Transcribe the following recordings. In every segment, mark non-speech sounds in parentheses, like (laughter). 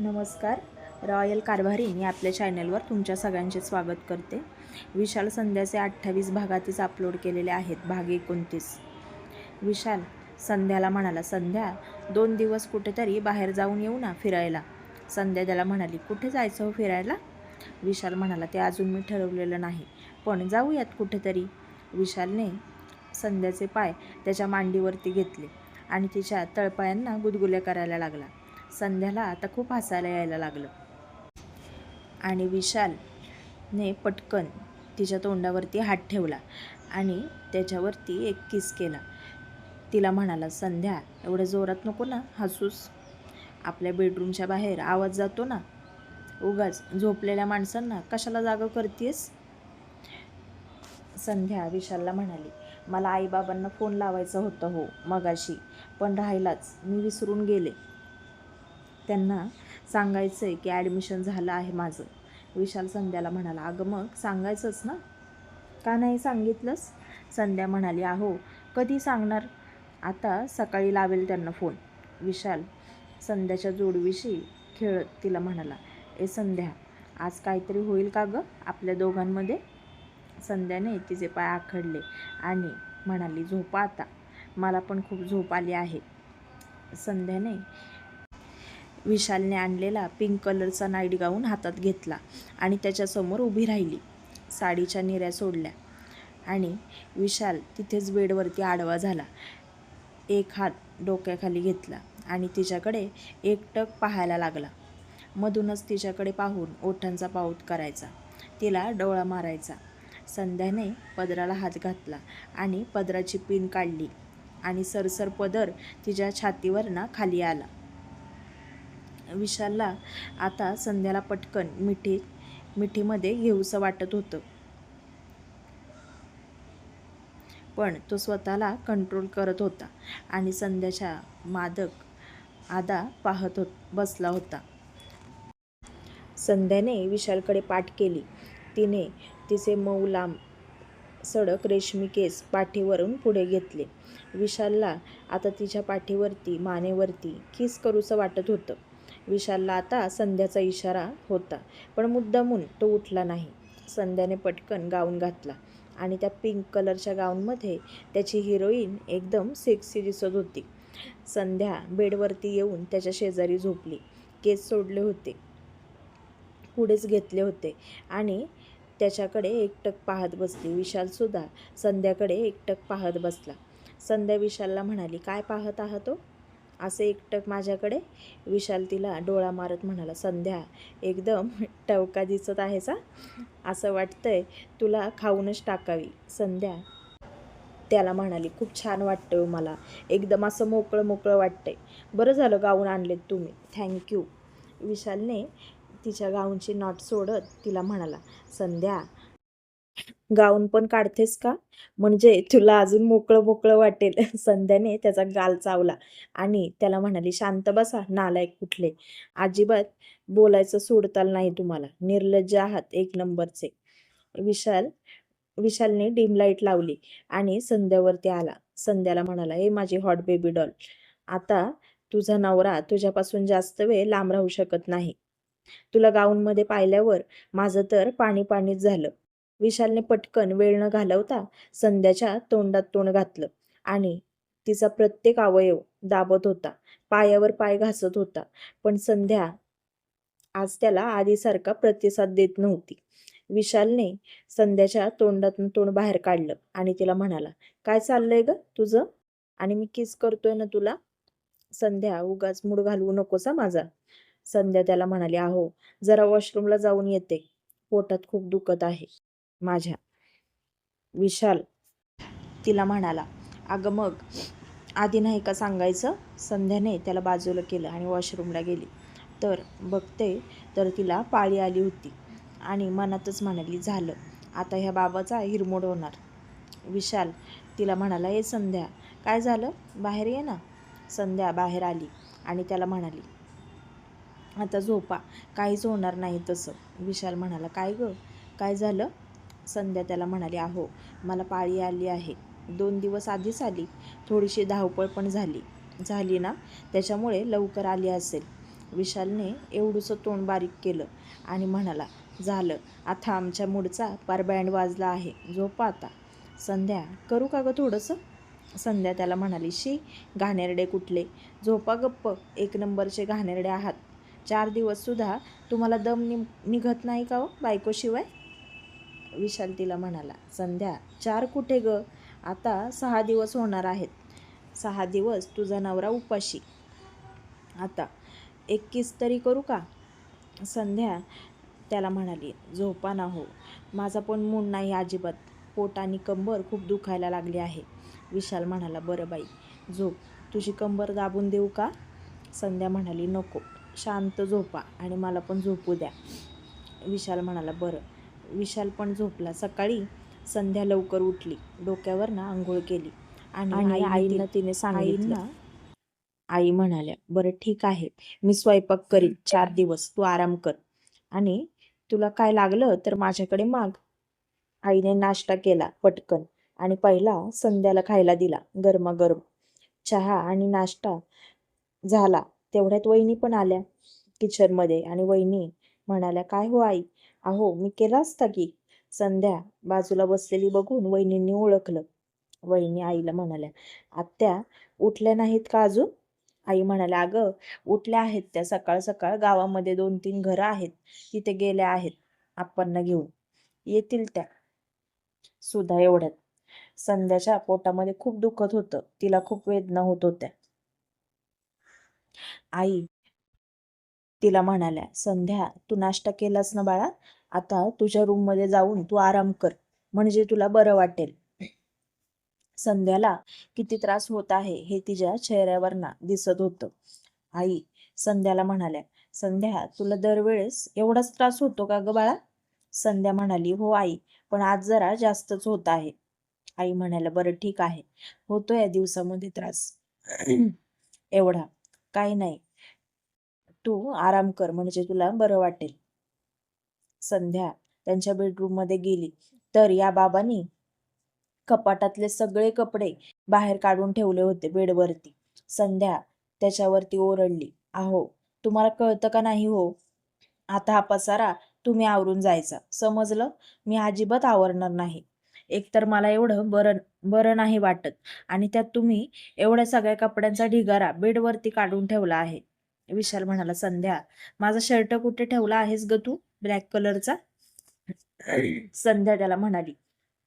नमस्कार. रॉयल कारभारी मी आपल्या चॅनलवर तुमच्या सगळ्यांचे स्वागत करते. विशाल संध्याचे अठ्ठावीस भागातच अपलोड केलेले आहेत भाग एकोणतीस. विशाल संध्याला म्हणाला संध्या दोन दिवस कुठेतरी बाहेर जाऊन येऊ ना फिरायला. संध्या त्याला म्हणाली कुठे जायचं हो फिरायला? विशाल म्हणाला ते अजून मी ठरवलेलं नाही पण जाऊयात कुठेतरी. विशालने संध्याचे पाय त्याच्या मांडीवरती घेतले आणि तिच्या तळपायांना गुदगुल्या करायला लागला. संध्याला आता खूप हसायला यायला लागलं. आणि विशालने पटकन तिच्या तोंडावरती हात ठेवला आणि त्याच्यावरती एक किस केला. तिला म्हणाला संध्या एवढं जोरात नको ना हसूस. आपल्या बेडरूमच्या बाहेर आवाज जातो ना. उगाच झोपलेल्या माणसांना कशाला जागा करतेस? संध्या विशालला म्हणाली मला आईबाबांना फोन लावायचा होता हो मगाशी. पण राहिलाच. मी विसरून गेले. त्यांना सांगायचं आहे की ॲडमिशन झालं आहे माझं. विशाल संध्याला म्हणाला अगं मग सांगायचंच ना? का नाही सांगितलंस? संध्या म्हणाली अहो कधी सांगणार? आता सकाळी लावेल त्यांना फोन विशाल संध्याच्या जोडविषयी खेळत तिला म्हणाला ए संध्या आज काहीतरी होईल का गं आपल्या दोघांमध्ये? संध्याने तिचे पाय आखडले आणि म्हणाली झोपा आता मला पण खूप झोप आली आहे. संध्याने विशालने आणलेला पिंक कलरचा नाईट गाऊन हातात घेतला आणि त्याच्यासमोर उभी राहिली. साडीच्या निऱ्या सोडल्या. आणि विशाल तिथेच बेडवरती आडवा झाला. एक हात डोक्याखाली घेतला आणि तिच्याकडे एकटक पाहायला लागला. मधूनच तिच्याकडे पाहून ओठांचा पाऊत करायचा. तिला डोळा मारायचा. संध्याने पदराला हात घातला आणि पदराची पिन काढली आणि सरसर पदर तिच्या छातीवर ना खाली आला. विशालला आता संध्याला पटकन मिठी मिठीमध्ये घेऊसं वाटत होतं. पण तो स्वतःला कंट्रोल करत होता आणि संध्याच्या मादक आदा पाहत होत बसला होता. संध्याने विशालकडे पाठ केली. तिने तिचे मऊ लांब सडक रेशमी केस पाठीवरून पुढे घेतले. विशालला आता तिच्या पाठीवरती मानेवरती किस करूसं वाटत होतं? विशालला आता संध्याचा इशारा होता. पण मुद्दामून तो उठला नाही. संध्याने पटकन गाऊन घातला आणि त्या पिंक कलरच्या गाऊनमध्ये त्याची हिरोईन एकदम सेक्सी दिसत होती. संध्या बेडवरती येऊन त्याच्या शेजारी झोपली. केस सोडले होते. पुढेच घेतले होते आणि त्याच्याकडे एकटक पाहत बसली. विशालसुद्धा संध्याकडे एकटक पाहत बसला. संध्या विशालला म्हणाली काय पाहत आहात तो असे एकटक माझ्याकडे विशाल तिला डोळा मारत म्हणाला संध्या एकदम टवका दिसत आहेस हा? असं वाटतंय तुला खाऊनच टाकावी. संध्या त्याला म्हणाली खूप छान वाटतं हो मला. एकदम असं मोकळं मोकळं वाटतंय. बरं झालं गाऊन आणलेत तुम्ही. थँक्यू विशालने तिच्या गाऊनची नॉट सोडत तिला म्हणाला संध्या गाऊन पण काढतेस का? म्हणजे तुला अजून मोकळं मोकळं वाटेल. (laughs) संध्याने त्याचा गाल चावला आणि त्याला म्हणाली शांत बसा नालायक कुठले? अजिबात बोलायचं सोडताल नाही तुम्हाला. निर्लज्ज आहात एक नंबरचे. विशाल विशालने डिम लाइट लावली आणि संध्यावरती आला. संध्याला म्हणाला हे माझी हॉट बेबी डॉल आता तुझा नवरा तुझ्यापासून जास्त वेळ लांब राहू शकत नाही. तुला गाऊनमध्ये पाहिल्यावर माझं तर पाणी पाणीच झालं. विशालने पटकन वेळ न घालवता संध्याच्या तोंडात तोंड घातलं आणि तिचा प्रत्येक अवयव दाबत होता. पायावर पाय घासत होता पण संध्या आज त्याला आधीसारखा प्रतिसाद देत नव्हती. विशालने संध्याच्या तोंडातून तोंड बाहेर काढलं आणि तिला म्हणाला काय चाललंय ग तुझं? आणि मी किस करतोय ना तुला? संध्या उगाच मूड घालवू नकोसा माझा. संध्या त्याला म्हणाली अहो जरा वॉशरूमला जाऊन येते. पोटात खूप दुखत आहे. माझ्या. विशाल तिला म्हणाला अगं मग आधी नाही का सांगायचं. संध्याने त्याला बाजूला केलं आणि वॉशरूमला गेली. तर बघते तर तिला पाळी आली होती आणि मनातच म्हणाली झालं. आता ह्या बाबाचा हिरमोड होणार. विशाल तिला म्हणाला ए संध्या काय झालं? बाहेर ये ना. संध्या बाहेर आली आणि त्याला म्हणाली आता झोपा. काहीच होणार नाही तसं. विशाल म्हणाला काय गं? काय झालं? संध्या त्याला म्हणाली अहो मला पाळी आली आहे. दोन दिवस आधीच आली. थोडीशी धावपळ पण झाली. झाली ना? त्याच्यामुळे लवकर आली असेल. विशालने एवढंसं तोंड बारीक केलं आणि म्हणाला झालं. आता आमच्या मूडचा पार बँड वाजला आहे. झोपा आता. संध्या करू का गं थोडंसं? संध्या त्याला म्हणाली शी घाणेरडे कुठले? झोपा गप्प. एक नंबरचे घाणेरडे आहात. चार दिवससुद्धा तुम्हाला दम नि निघत नाही का हो बायकोशिवाय? विशाल तिला म्हणाला संध्या चार कुठे ग? आता सहा दिवस होणार आहेत. सहा दिवस तुझा नवरा उपाशी. आता एक तरी करू का? संध्या त्याला म्हणाली झोपा ना हो. माझा पण मूड नाही अजिबात. पोट आणि कंबर खूप दुखायला लागली आहे. विशाल म्हणाला बरं बाई झोप. तुझी कंबर दाबून देऊ का? संध्या म्हणाली नको. शांत झोपा आणि मला पण झोपू द्या. विशाल म्हणाला बरं. विशाल पण झोपला. सकाळी संध्या लवकर उठली. डोक्यावर ना आंघोळ केली. आणि आईनं तिने सांगितलं. आई म्हणाल्या बरं ठीक आहे. मी स्वयंपाक करीन. चार दिवस. तू आराम कर. आणि तुला काय लागलं तर माझ्याकडे माग. आईने नाश्ता केला पटकन. आणि पहिला संध्याला खायला दिला गरमागरम. चहा आणि नाश्ता झाला. तेवढ्यात वहिनी पण आल्या किचनमध्ये. आणि वहिनी म्हणाल्या काय हो आई? अहो मी केला असता की. संध्या बाजूला बसलेली बघून वहिनींनी ओळखलं. वहिनी आईला म्हणाल्या आत्या उठल्या नाहीत का अजून? आई म्हणाल्या अगं उठल्या आहेत त्या. सकाळ सकाळ गावामध्ये दोन तीन घरं आहेत. तिथे गेल्या आहेत. आपण घेऊन. येतील त्या. सुद्धा एवढ्यात. संध्याच्या पोटामध्ये खूप दुखत होतं. तिला खूप वेदना होत होत्या. आई तिला म्हणाल्या संध्या तू नाश्ता केलास ना बाळा? आता तुझ्या रूममध्ये जाऊन तू आराम कर म्हणजे तुला बरं वाटेल. संध्याला किती त्रास होत आहे हे तिच्या चेहऱ्यावर ना दिसत होतं. आई संध्याला म्हणाल्या संध्या तुला दरवेळेस एवढाच त्रास होतो का ग बाळा? संध्या म्हणाली हो आई पण आज जरा जास्तच होत आहे. आई म्हणाल्या बरं ठीक आहे होतो या दिवसामध्ये त्रास. (clears throat) एवढा काही नाही तू आराम कर म्हणजे तुला बरं वाटेल. संध्या त्यांच्या बेडरूममध्ये गेली. तर या बाबांनी कपाटातले सगळे कपडे बाहेर काढून ठेवले होते बेडवरती. संध्या त्याच्यावरती ओरडली. आहो तुम्हाला कळतं का नाही हो? आता हा पसारा तुम्ही आवरून जायचा. समजलं? मी अजिबात आवरणार नाही. एकतर मला एवढं बरं बरं नाही वाटत आणि त्यात तुम्ही एवढ्या सगळ्या कपड्यांचा ढिगारा बेडवरती काढून ठेवला आहे. विशाल म्हणाला संध्या माझा शर्ट कुठे ठेवला आहेस ग तू? ब्लॅक कलरचा संध्या त्याला म्हणाली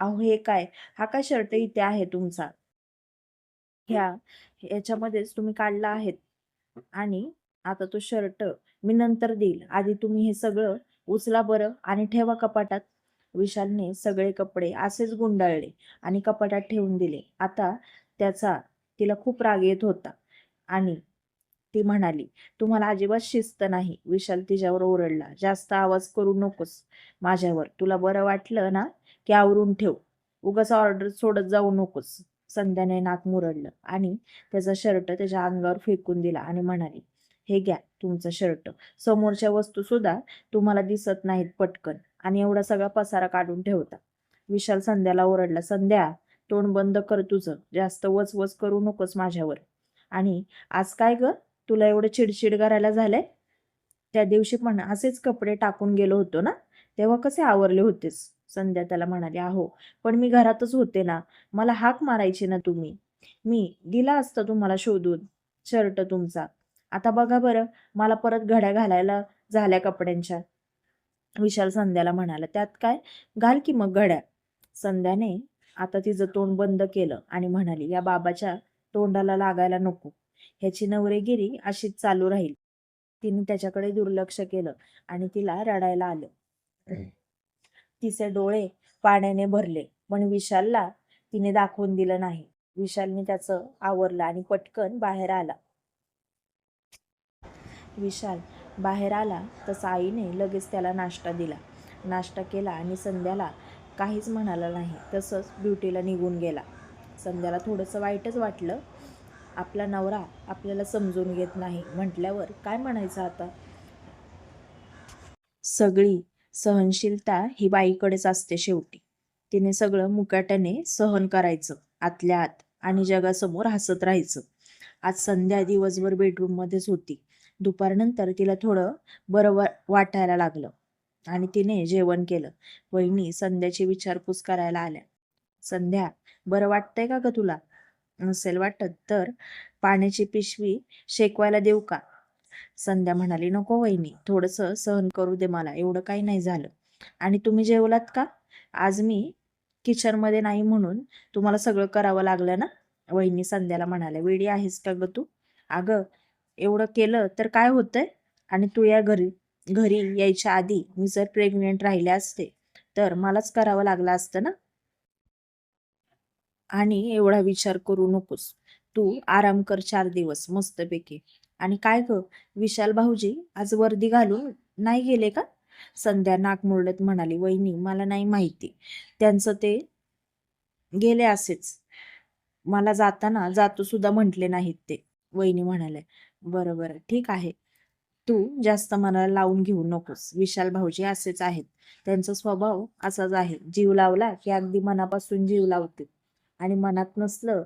अहो हे काय? हा काय शर्ट इथे आहे तुमचा? ह्या याच्यामध्येच तुम्ही काढला आहेत. आणि आता तो शर्ट मी नंतर देईल. आधी तुम्ही हे सगळं उचला बरं आणि ठेवा कपाटात. विशालने सगळे कपडे असेच गुंडाळले आणि कपाटात ठेवून दिले. आता त्याचा तिला खूप राग येत होता. आणि ती म्हणाली तुम्हाला अजिबात शिस्त नाही. विशाल तिच्यावर ओरडला जास्त आवाज करू नकोस माझ्यावर. तुला बरं वाटलं ना की आवरून ठेव. उगाच ऑर्डर सोडत जाऊ नकोस. संध्याने नाक मुरडलं आणि त्याचा शर्ट त्याच्या अंगावर फेकून दिला आणि म्हणाली हे घ्या तुमचं शर्ट. समोरच्या वस्तू सुद्धा तुम्हाला दिसत नाहीत पटकन आणि एवढा सगळा पसारा काढून ठेवता. विशाल संध्याला ओरडला संध्या तोंड बंद कर तुझं. जास्त वचवच करू नकोस माझ्यावर. आणि आज काय ग? तुला एवढं चिडचिड करायला झालंय? त्या दिवशी पण असेच कपडे टाकून गेलो होतो ना तेव्हा कसे आवरले होतेस? संध्या त्याला म्हणाली अहो पण मी घरातच होते ना. मला हाक मारायची ना तुम्ही. मी दिला असता तुम्हाला शोधून शर्ट तुमचा. आता बघा बरं मला परत घड्या घालायला झाल्या कपड्यांच्या. विशाल संध्याला म्हणाला त्यात काय? घाल की मग घड्या. संध्याने आता तिचं तोंड बंद केलं आणि म्हणाली या बाबाच्या तोंडाला लागायला नको. ह्याची नवरेगिरी अशीच चालू राहील. तिने त्याच्याकडे दुर्लक्ष केलं आणि तिला रडायला आलं. तिचे डोळे पाण्याने भरले पण विशालला तिने दाखवून दिलं नाही. विशालने त्याचं आवरलं आणि पटकन बाहेर आला. विशाल बाहेर आला तसा आईने लगेच त्याला नाश्ता दिला. नाश्ता केला आणि संध्याला काहीच म्हणाला नाही तसंच ब्युटीला निघून गेला. संध्याला थोडंसं वाईटच वाटलं आपला नवरा आपल्याला समजून घेत नाही म्हटल्यावर काय म्हणायचं आता? सगळी सहनशीलता ही बाईकडेच असते शेवटी. तिने सगळं मुकाट्याने सहन करायचं आतल्या आत आणि जगासमोर हसत राहायचं. आज संध्या दिवसभर बेडरूम मध्येच होती. दुपारनंतर तिला थोडं बरं वा वाटायला लागलं आणि तिने जेवण केलं. वहिनी संध्याची विचारपूस करायला आल्या. संध्या बरं वाटतंय का ग तुला? नसेल वाटत तर पाण्याची पिशवी शेकवायला देऊ का? संध्या म्हणाली नको वहिनी थोडंसं सहन करू दे मला एवढं काही नाही झालं. आणि तुम्ही जेवलात का? आज मी किचनमध्ये नाही म्हणून तुम्हाला सगळं करावं लागलं ना? वहिनी संध्याला म्हणाल्या वेडी आहेस का ग तू? अगं एवढं केलं तर काय होतंय? आणि तू या घरी घरी यायच्या आधी मी जर प्रेग्नेंट राहिले असते तर मलाच करावं लागलं असतं ना? आणि एवढा विचार करू नकोस. तू आराम कर चार दिवस मस्तपैकी. आणि काय ग विशाल भाऊजी आज वर्दी घालून नाही गेले का? संध्या नाक मुरडत म्हणाली वहिनी मला नाही माहिती. त्यांचं ते गेले असेच. मला जाताना जातो सुद्धा म्हटले नाहीत ते. वहिनी म्हणाल्या बरं बरं ठीक आहे. तू जास्त मनाला लावून घेऊ नकोस. विशाल भाऊजी असेच आहेत. त्यांचा स्वभाव असाच आहे. जीव लावला की अगदी मनापासून जीव लावते आणि मनात नसलं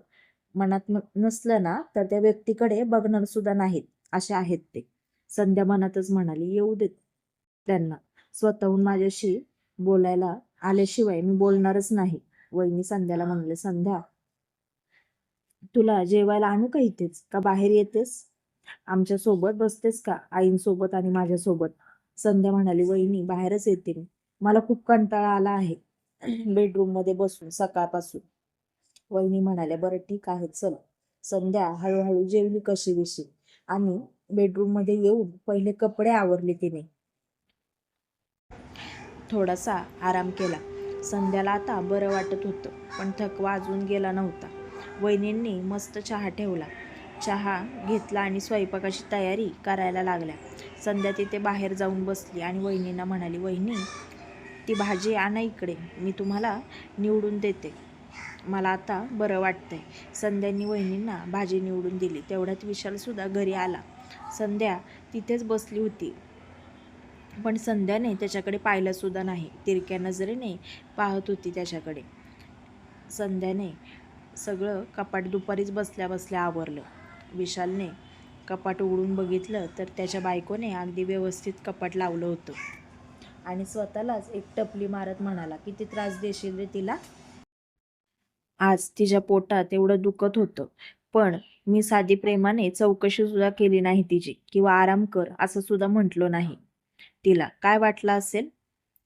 मनात नसलं ना तर त्या व्यक्तीकडे बघणार सुद्धा नाहीत. असे आहेत ते. संध्या मनातच म्हणाली येऊ देत त्यांना. स्वतःहून माझ्याशी बोलायला आल्याशिवाय मी बोलणारच नाही. वहिनी संध्याला म्हणले संध्या तुला जेवायला आणू का इथेच? का बाहेर येतेस? आमच्यासोबत बसतेस का? आईंसोबत आणि माझ्यासोबत? संध्या म्हणाली वहिनी बाहेरच येते मी. मला खूप कंटाळा आला आहे. (clears throat) बेडरूममध्ये बसून सकाळपासून. वहिनी म्हणाल्या बरं ठीक आहे चल. संध्या हळूहळू जेवली कशी विशी आणि बेडरूममध्ये येऊन पहिले कपडे आवरले तिने. थोडासा आराम केला. संध्याला आता बरं वाटत होतं पण थकवा अजून गेला नव्हता. वहिनींनी मस्त चहा ठेवला. चहा घेतला आणि स्वयंपाकाची तयारी करायला लागल्या. संध्या तिथे बाहेर जाऊन बसली आणि वहिनींना म्हणाली वहिनी ती भाजी आणा इकडे. मी तुम्हाला निवडून देते. मला आता बरं वाटतंय. संध्यानी वहिनींना भाजी निवडून दिली. तेवढ्यात विशालसुद्धा घरी आला. संध्या तिथेच बसली होती. पण संध्याने त्याच्याकडे पाहिलंसुद्धा नाही. तिरक्या नजरेने पाहत होती त्याच्याकडे. संध्याने सगळं कपाट दुपारीच बसल्या बसल्या आवरलं. विशालने कपाट उघडून बघितलं तर त्याच्या बायकोने अगदी व्यवस्थित कपाट लावलं होतं. आणि स्वतःलाच एक टपली मारत म्हणाला किती त्रास देशील रे तिला? आज तिच्या पोटात एवढं दुखत होतं. पण मी साधी प्रेमाने चौकशी सुद्धा केली नाही तिची किंवा आराम कर असं सुद्धा म्हटलो नाही. तिला काय वाटलं असेल?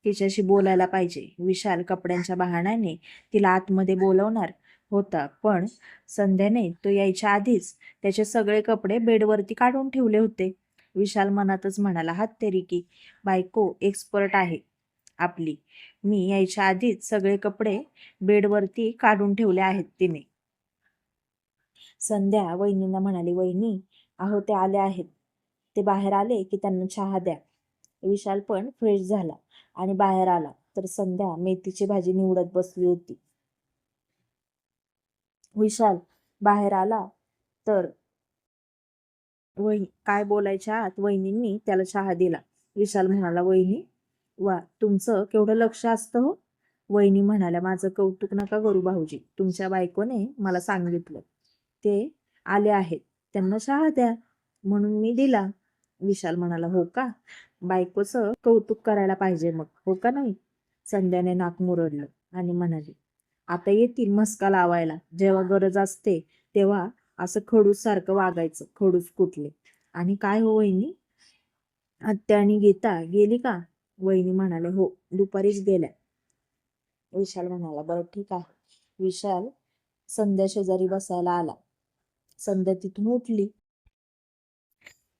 तिच्याशी बोलायला पाहिजे. विशाल कपड्यांच्या बहाण्याने तिला आतमध्ये बोलवणार होता. पण संध्याने तो यायच्या आधीच त्याचे सगळे कपडे बेडवरती काढून ठेवले होते. विशाल मनातच म्हणाला हात तेरी की बायको एक्सपर्ट आहे. आपली. मी यायच्या आधीच सगळे कपडे बेडवरती काढून ठेवले आहेत तिने. संध्या वहिनींना म्हणाली वहिनी अहो ते आले आहेत. ते बाहेर आले की त्यांना चहा द्या. विशाल पण फ्रेश झाला आणि बाहेर आला. तर संध्या मेथीची भाजी निवडत बसली होती. विशाल बाहेर आला तर वही काय बोलायच्या आत वहिनींनी त्याला चहा दिला. विशाल म्हणाला वहिनी वा तुमचं केवढं लक्ष असतं हो. वहिनी म्हणाल्या माझं कौतुक नका करू भाऊजी. तुमच्या बायकोने मला सांगितलं. ते आले आहेत. त्यांना चहा द्या. म्हणून मी दिला. विशाल म्हणाला हो का? बायकोचं कौतुक करायला पाहिजे मग. हो का नाही? संध्याने नाक मुरडलं आणि म्हणाली आता येतील मस्का लावायला. जेव्हा गरज असते तेव्हा असं खडूस सारखं वागायचं. खडूस कुठले? आणि काय हो वहिनी? आत्या आणि गीता गेली का? वहिनी म्हणाले हो दुपारीच गेल्या. विशाल म्हणाला बरं ठीक आहे. विशाल संध्या शेजारी बसायला आला. संध्या तिथून उठली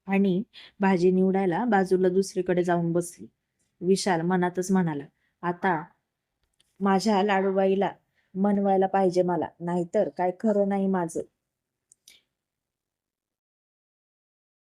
आणि भाजी निवडायला बाजूला दुसरीकडे जाऊन बसली. विशाल मनातच म्हणाला आता माझ्या लाडूबाईला मनवायला पाहिजे मला नाहीतर काय खरं नाही माझं.